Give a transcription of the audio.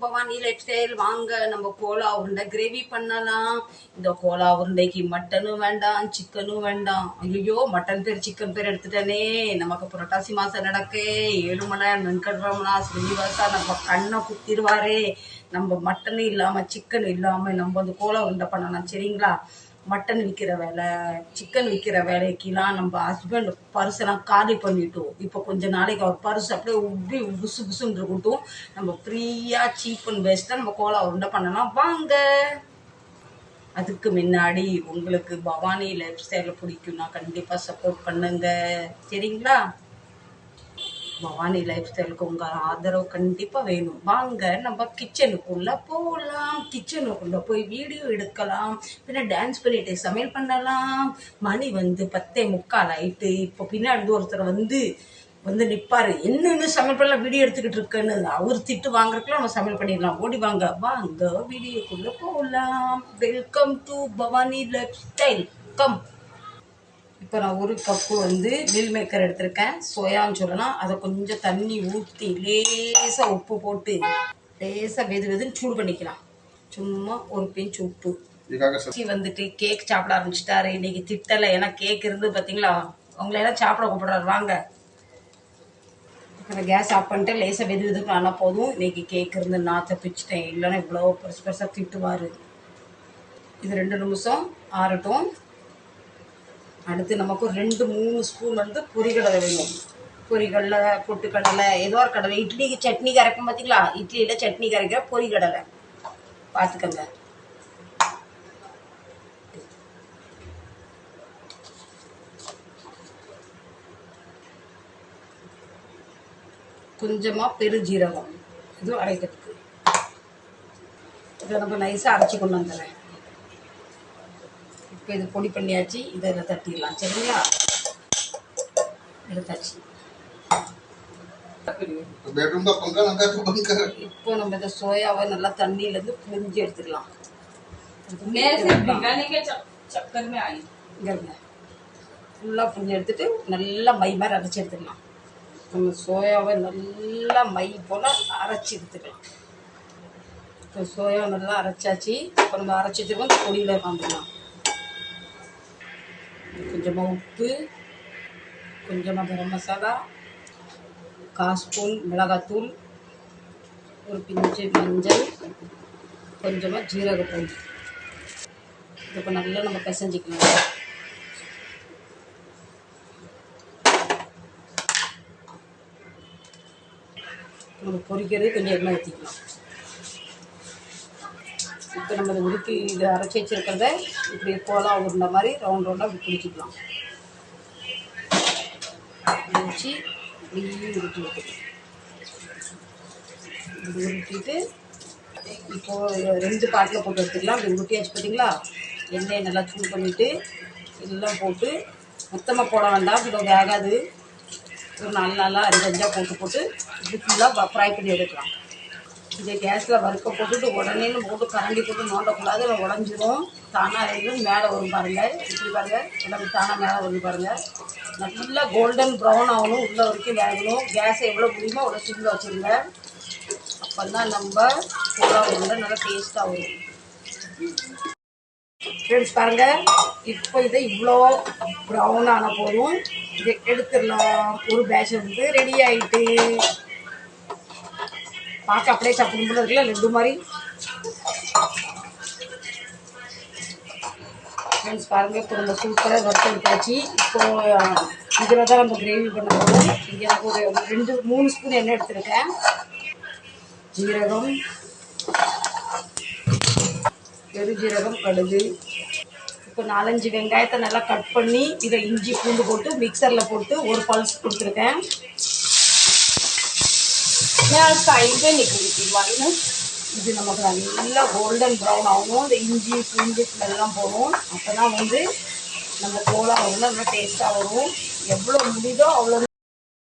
Bhavani life style வாங்க நம்ம Cola உருண்டை கிரேவி பண்ணலாம். இந்த கோலா உருண்டைக்கு மட்டனும் வேண்டாம் சிக்கனும் வேண்டாம். ஐயோ மட்டன் பேர் சிக்கன் பேர் எடுத்துட்டேனே. நமக்கு புரட்டாசி மாசம் நடக்கே. ஏழு மணி நேரம் வெங்கட்ரமணா ஸ்ரீனிவாசா நம்ம கண்ணை குத்திடுவாரே. நம்ம மட்டன் இல்லாம சிக்கன் இல்லாம நம்ம வந்து கோலா உருண்டை பண்ணலாம் சரிங்களா? மட்டன் விற்கிற வேலை சிக்கன் விற்கிற வேலைக்கெல்லாம் நம்ம ஹஸ்பண்ட் பர்ஸெல்லாம் காலி பண்ணிட்டோம். இப்போ கொஞ்ச நாளைக்கு அவர் பர்ஸ் அப்படியே உப்பி புசு புசுன்னு இருக்கட்டும். நம்ம ஃப்ரீயாக சீப் அண்ட் பெஸ்ட்டாக நம்ம கோலா உருண்டை பண்ணலாம். வாங்க. அதுக்கு முன்னாடி உங்களுக்கு பவானி லைஃப் ஸ்டைலில் பிடிக்கும்னா கண்டிப்பாக சப்போர்ட் பண்ணுங்க. சரிங்களா? பவானி லைஃப் ஸ்டைலுக்கு உங்கள் ஆதரவு கண்டிப்பாக வேணும். வாங்க நம்ம கிச்சனுக்குள்ளே போகலாம் கிச்சனுக்குள்ளே போய் வீடியோ எடுக்கலாம். பின்ன டான்ஸ் பண்ணிட்டு சமையல் பண்ணலாம். மணி வந்து பத்தே முக்கால் ஆயிட்டு இப்போ பின்னாடி ஒருத்தர் வந்து வந்து நிற்பாரு என்னென்னு சமையல் பண்ணலாம் வீடியோ எடுத்துக்கிட்டு இருக்கேன்னு அவர் திட்டு வாங்குறதுக்குலாம் நம்ம சமையல் பண்ணிடலாம். ஓடி வாங்க வாங்க வீடியோக்குள்ளே போகலாம் welcome to Bhavani lifestyle come இப்போ நான் ஒரு கப்பு வந்து மில் மேக்கர் எடுத்திருக்கேன். சோயான்னு சொல்லலாம். அதை கொஞ்சம் தண்ணி ஊற்றி லேசாக உப்பு போட்டு லேசாக வெது வெதுன்னு சூடு பண்ணிக்கலாம். சும்மா ஒரு பிஞ்ச் உப்பு. வந்துட்டு கேக் சாப்பிட ஆரம்பிச்சிட்டாரு. இன்னைக்கு திட்டலை. ஏன்னா கேக் இருந்து பார்த்தீங்களா உங்களை எல்லாம் சாப்பிட கூப்பிடுறாரு. வாங்க. இப்போ கேஸ் ஆஃப் பண்ணிட்டு லேசாக வெது வெதுக்கு ஆனால் போதும். இன்னைக்கு கேக் இருந்து நான் தப்பிச்சிட்டேன். இல்லைன்னா இவ்வளோ பெருசு பெருசாக திட்டுவார். இது ரெண்டு நிமிஷம் ஆறட்டும். அடுத்து நமக்கு ஒரு ரெண்டு மூணு ஸ்பூன் வந்து பொரிகடலை வேணும். பொரிகடலை பொட்டுக்கடலை ஏதோ ஒரு கடலை. இட்லிக்கு சட்னி கரைக்கும் பார்த்தீங்களா இட்லியில் சட்னி கரைக்கிற பொரிகடலை. பார்த்துக்கங்க கொஞ்சமாக பெருஜீரகம் இதுவும் அரைக்கிறதுக்கு. இதை நம்ம நைஸாக அரைச்சி கொண்டு வந்துடுறேன். இப்போ இது பொடி பண்ணியாச்சு இதை இதை தட்டிடலாம். சரிங்களா? எடுத்தாச்சு. இப்போ நம்ம இந்த சோயாவை நல்லா தண்ணியிலேருந்து புழிஞ்சு எடுத்துக்கலாம் இங்கே ஃபுல்லாக புழிஞ்சு எடுத்துட்டு நல்லா மை மாதிரி அரைச்சி எடுத்துக்கலாம் நம்ம சோயாவை நல்லா மை போல் அரைச்சி எடுத்துக்கலாம். இப்போ சோயா நல்லா அரைச்சாச்சு. அப்புறம் நம்ம அரைச்சி வச்சுருக்கோம் பொடியில் காமிக்கலாம் கொஞ்சமாக உப்பு கொஞ்சமாக கரம் மசாலா கால் ஸ்பூன் மிளகாத்தூள் ஒரு பிஞ்சு மஞ்சள் கொஞ்சமாக ஜீரகத்தூள் இப்போ நல்லா நம்ம பிசைஞ்சிக்கலாம். நம்ம பொரிக்கிறது கொஞ்சம் எண்ணெய் ஊற்றிக்கலாம் இப்போ நம்ம இதை உருட்டி இதை அரைச்சி வச்சுருக்கிறத இப்படி கோலா உருண்ட மாதிரி ரவுண்ட் ரவுண்டாக இப்படி பிடிச்சிக்கலாம். வச்சு இப்படி உருட்டி வைக்கணும் இப்படி உருட்டிட்டு இப்போது ரெண்டு பாட்டில் போட்டு எடுத்துக்கலாம். இப்படி உருட்டியாச்சு பார்த்தீங்களா? எண்ணெயை நல்லா சூடு பண்ணிவிட்டு எல்லாம் போட்டு மொத்தமாக போட வேண்டாம். இப்போ வேகாது. ஒரு நாலு நாளாக அஞ்சு அஞ்சாக போட்டு போட்டு இப்படி ஃபுல்லாக ஃப்ரை பண்ணி எடுக்கலாம். இதை கேஸில் வறுக்க போட்டுட்டு உடனே போட்டு கரண்டி போட்டு நோண்டக்கூடாது. இல்லை உடஞ்சிரும். தானாக இருந்து மேலே வரும் பாருங்கள் இப்படி பாருங்கள் எல்லாமே தானாக மேலே வரும் பாருங்கள் நல்லா கோல்டன் ப்ரௌன் ஆகணும். உள்ளே வரைக்கும் வேகணும். கேஸை எவ்வளோ முடியுமோ அவ்வளோ சிம்மில் வச்சுருங்க. அப்போ தான் நம்ம புலா உருண்டை நல்லா டேஸ்ட்டாக வரும். ஃப்ரெண்ட்ஸ் பாருங்கள் இப்போ இதை இவ்வளோ ப்ரௌன் ஆன போதும். இதை எடுத்துடலாம். ஒரு பேட்ச் வந்து ரெடி ஆகிட்டு பார்க்க அப்படியே சாப்பிடும் போல இருக்குல்ல லட்டு மாதிரி. ஃப்ரெண்ட்ஸ் பாருங்க இப்போ நம்ம சூப்பராக வறுத்து எடுத்தாச்சு இப்போ இதில் தான் நம்ம கிரேவி பண்ண போகிறோம் இங்கே எனக்கு ஒரு ரெண்டு மூணு ஸ்பூன் எண்ணெய் எடுத்திருக்கேன். ஜீரகம். பெருஜீரகம் கடுகு. இப்போ நாலஞ்சு வெங்காயத்தை நல்லா கட் பண்ணி இதை இஞ்சி பூண்டு போட்டு மிக்சரில் போட்டு ஒரு பல்ஸ் கொடுத்துருக்கேன். நான் சைடே நிற்கிது பாருங்கள் இது நமக்கு நல்லா கோல்டன் ப்ரௌன் ஆகும். இந்த இஞ்சி பூண்டு எல்லாம் போகும். அப்போ தான் வந்து நம்ம கோலா வந்து நல்லா டேஸ்ட்டாக வரும். எவ்வளோ முடியுதோ அவ்வளோ